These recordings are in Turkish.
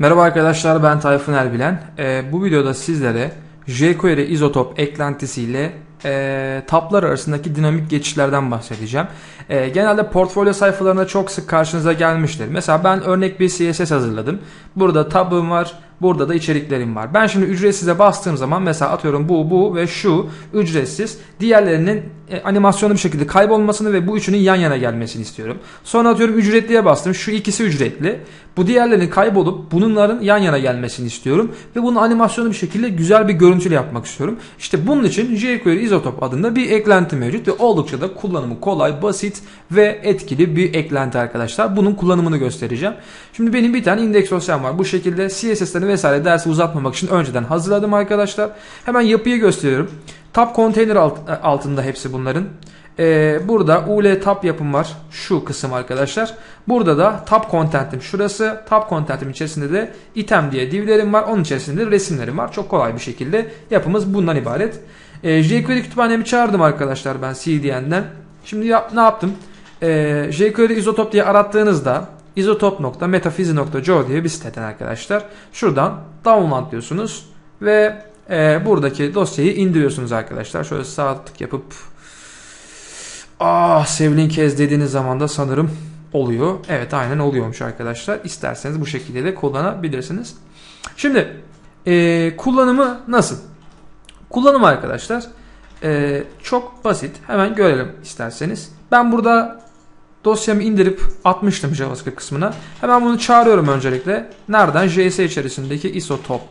Merhaba arkadaşlar ben Tayfun Erbilen. Ee, bu videoda sizlere jQuery izotop eklentisiyle e, tablar arasındaki dinamik geçişlerden bahsedeceğim. E, genelde portfolyo sayfalarında çok sık karşınıza gelmiştir. Mesela ben örnek bir CSS hazırladım. Burada tabım var, burada da içeriklerim var. Ben şimdi ücretsize bastığım zaman mesela atıyorum bu, bu ve şu ücretsiz. Diğerlerinin e, animasyonu bir şekilde kaybolmasını ve bu üçünün yan yana gelmesini istiyorum. Sonra atıyorum ücretliye bastım. Şu ikisi ücretli. Bu diğerlerinin kaybolup bunların yan yana gelmesini istiyorum. Ve bunun animasyonu bir şekilde güzel bir görüntüyle yapmak istiyorum. İşte bunun için jQuery Isotop adında bir eklenti mevcut ve oldukça da kullanımı kolay, basit ve etkili bir eklenti arkadaşlar. Bunun kullanımını göstereceğim. Şimdi benim bir tane indeks dosyam var. Bu şekilde CSS'lerini vesaire dersi uzatmamak için önceden hazırladım arkadaşlar. Hemen yapıyı gösteriyorum. Tab container alt, altında hepsi bunların. Ee, burada UL tab yapım var. Şu kısım arkadaşlar. Burada da tab content'im şurası. Tab content'im içerisinde de item diye divlerim var. Onun içerisinde de resimlerim var. Çok kolay bir şekilde yapımız bundan ibaret. Ee, jQuery kütüphanemi çağırdım arkadaşlar ben CDN'den. Şimdi yap, ne yaptım? Ee, jQuery isotop diye arattığınızda isotop.metafizi.co diye bir siteden arkadaşlar. Şuradan download diyorsunuz ve e, buradaki dosyayı indiriyorsunuz arkadaşlar. Şöyle sağ tık yapıp ah sevlin kez dediğiniz zaman da sanırım oluyor. Evet aynen oluyormuş arkadaşlar. İsterseniz bu şekilde de kullanabilirsiniz. Şimdi e, kullanımı nasıl? Kullanımı arkadaşlar e, çok basit. Hemen görelim isterseniz. Ben burada dosyamı indirip atmıştım JavaScript kısmına. Hemen bunu çağırıyorum öncelikle. Nereden? JS içerisindeki isotop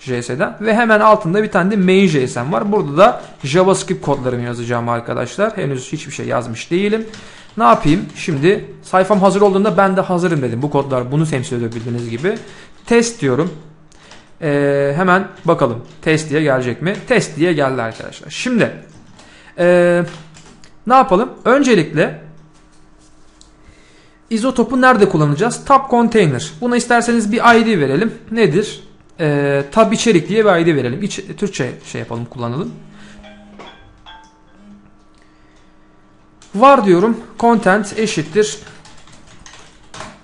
JS'den ve hemen altında bir tane de main JS'm var. Burada da JavaScript kodlarımı yazacağım arkadaşlar. Henüz hiçbir şey yazmış değilim. Ne yapayım? Şimdi sayfam hazır olduğunda ben de hazırım dedim. Bu kodlar bunu temsil ediyor bildiğiniz gibi. Test diyorum. Ee, hemen bakalım test diye gelecek mi? Test diye geldi arkadaşlar. Şimdi ee, ne yapalım? Öncelikle izotopu nerede kullanacağız? Tab container. Buna isterseniz bir ID verelim. Nedir? E, tab içerik diye bir ID verelim. İç, Türkçe şey yapalım kullanalım. Var diyorum. Content eşittir.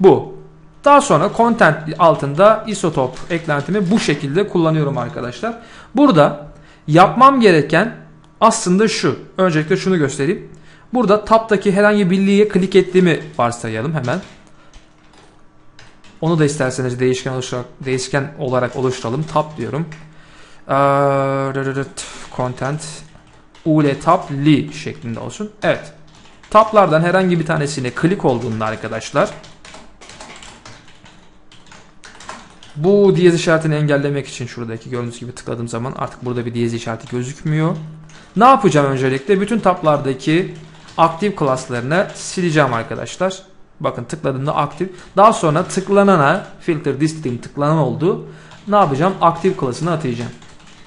Bu. Daha sonra content altında isotop eklentimi bu şekilde kullanıyorum arkadaşlar. Burada yapmam gereken aslında şu. Öncelikle şunu göstereyim. Burada tab'daki herhangi bir bilgiye klik ettiğimi varsayalım hemen. Onu da isterseniz değişken, oluşturarak, değişken olarak oluşturalım. Tab diyorum. Content ule tab li şeklinde olsun. Evet. Tablardan herhangi bir tanesine klik olduğunda arkadaşlar bu diyez işaretini engellemek için şuradaki gördüğünüz gibi tıkladığım zaman artık burada bir diyez işareti gözükmüyor. Ne yapacağım öncelikle? Bütün tablardaki aktif klaslarını sileceğim arkadaşlar. Bakın tıkladığımda aktif. Daha sonra tıklanana filter distinct tıklanan oldu. Ne yapacağım? Aktif klasını atayacağım.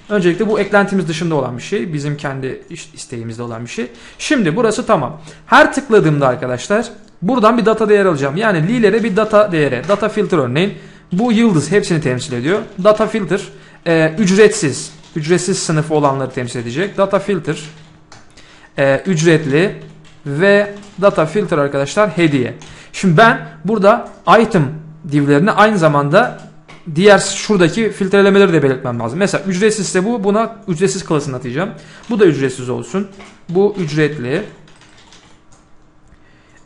Öncelikle bu eklentimiz dışında olan bir şey. Bizim kendi isteğimizde olan bir şey. Şimdi burası tamam. Her tıkladığımda arkadaşlar buradan bir data değer alacağım. Yani li'lere bir data değeri. Data filter örneğin. Bu yıldız hepsini temsil ediyor. Data filter e, ücretsiz. Ücretsiz sınıfı olanları temsil edecek. Data filter e, ücretli ve data filter arkadaşlar hediye. Şimdi ben burada item divlerine aynı zamanda diğer şuradaki filtrelemeleri de belirtmem lazım. Mesela ücretsizse bu buna ücretsiz klasını atacağım. Bu da ücretsiz olsun. Bu ücretli.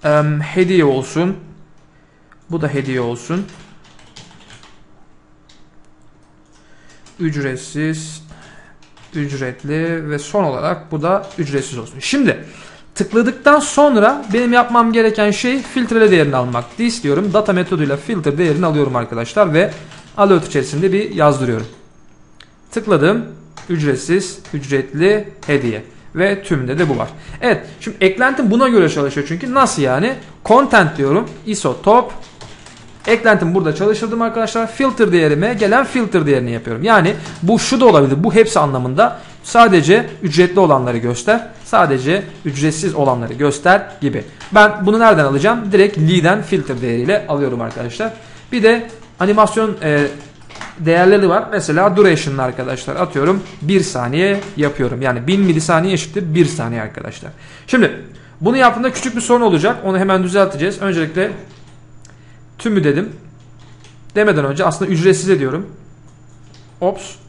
Ee, hediye olsun. Bu da hediye olsun. Ücretsiz, ücretli ve son olarak bu da ücretsiz olsun. Şimdi Tıkladıktan sonra benim yapmam gereken şey filtrele değerini almak. This diyorum. Data metoduyla filtre değerini alıyorum arkadaşlar ve alert içerisinde bir yazdırıyorum. Tıkladım. Ücretsiz, ücretli, hediye. Ve tümde de bu var. Evet. Şimdi eklentim buna göre çalışıyor çünkü. Nasıl yani? Content diyorum. ISO top. Eklentim burada çalıştırdım arkadaşlar. Filter değerime gelen filter değerini yapıyorum. Yani bu şu da olabilir. Bu hepsi anlamında. Sadece ücretli olanları göster. Sadece ücretsiz olanları göster gibi. Ben bunu nereden alacağım? Direkt Lee'den filter değeriyle alıyorum arkadaşlar. Bir de animasyon e, değerleri var. Mesela duration arkadaşlar atıyorum 1 saniye yapıyorum. Yani 1000 milisaniye eşittir 1 saniye arkadaşlar. Şimdi bunu yaptığımda küçük bir sorun olacak. Onu hemen düzelteceğiz. Öncelikle tümü dedim. demeden önce aslında ücretsiz ediyorum. Ops.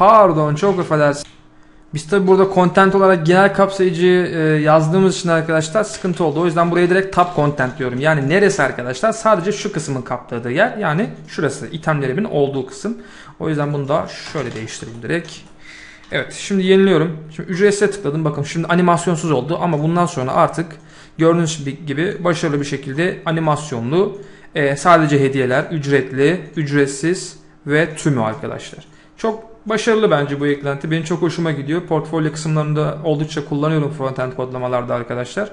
Pardon çok affedersin. Biz tabi burada content olarak genel kapsayıcı e, yazdığımız için arkadaşlar sıkıntı oldu. O yüzden buraya direkt tab content diyorum. Yani neresi arkadaşlar? Sadece şu kısmın kapladığı yer. Yani şurası itemlerimin olduğu kısım. O yüzden bunu da şöyle değiştireyim direkt. Evet şimdi yeniliyorum. Şimdi ücretsiz tıkladım. Bakın şimdi animasyonsuz oldu ama bundan sonra artık gördüğünüz gibi başarılı bir şekilde animasyonlu e, sadece hediyeler ücretli, ücretsiz ve tümü arkadaşlar. Çok başarılı bence bu eklenti. Benim çok hoşuma gidiyor. Portfolyo kısımlarında oldukça kullanıyorum frontend kodlamalarda arkadaşlar.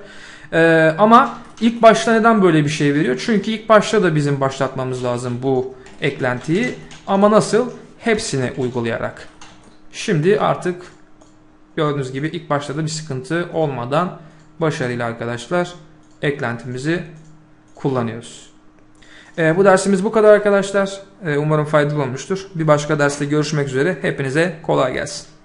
Ee, ama ilk başta neden böyle bir şey veriyor? Çünkü ilk başta da bizim başlatmamız lazım bu eklentiyi. Ama nasıl? Hepsini uygulayarak. Şimdi artık gördüğünüz gibi ilk başta da bir sıkıntı olmadan başarıyla arkadaşlar eklentimizi kullanıyoruz. E, bu dersimiz bu kadar arkadaşlar. E, umarım faydalı olmuştur. Bir başka derste görüşmek üzere. Hepinize kolay gelsin.